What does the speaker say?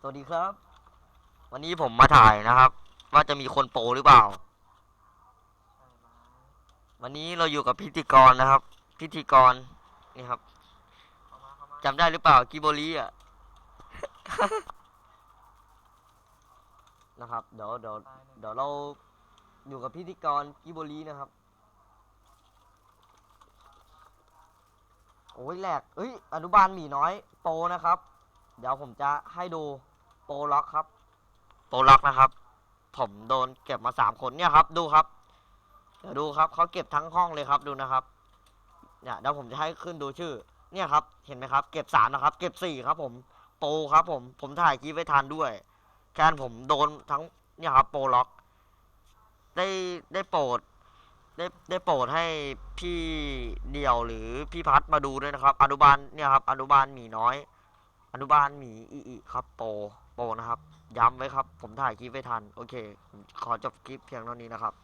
สวัสดีครับ วันนี้ผมมาถ่ายนะครับ ว่าจะมีคนโปรหรือเปล่า วันนี้เราอยู่กับพิธีกรนะครับ พิธีกรนี่ครับจำได้หรือเปล่ากิโบลีอะ นะครับเดี๋ยวเดี๋ยวเดี๋ยวเราอยู่กับพิธีกรกิโบลีนะครับ โอ้ยแหลกเอ้ยอนุบาลหมีน้อยโปนะครับ เดี๋ยวผมจะให้ดูโปรล็อกครับ โปรล็อกนะครับ ผมโดนเก็บมาสามคนเนี่ยครับ ดูครับ เดี๋ยวดูครับเขาเก็บทั้งห้องเลยครับดูนะครับ เนี่ยเดี๋ยวผมจะให้ขึ้นดูชื่อ เนี่ยครับ เห็นไหมครับ เก็บสามนะครับ เก็บสี่ครับ ผม โปรครับ ผม ผมถ่ายคลิปไว้ทันด้วยแการผมโดนทั้งเนี่ยครับ โปรล็อก ได้ได้โปรดได้ได้โปรดให้พี่เดี่ยวหรือพี่พัดมาดูด้วยนะครับ อนุบาลเนี่ยครับ อนุบาลหมีน้อย อนุบาลหมีอีอีครับโปโปนะครับ ย้ำไว้ครับ ผมถ่ายคลิปไว้ทัน โอเค ขอจบคลิปเพียงเท่านี้นะครับ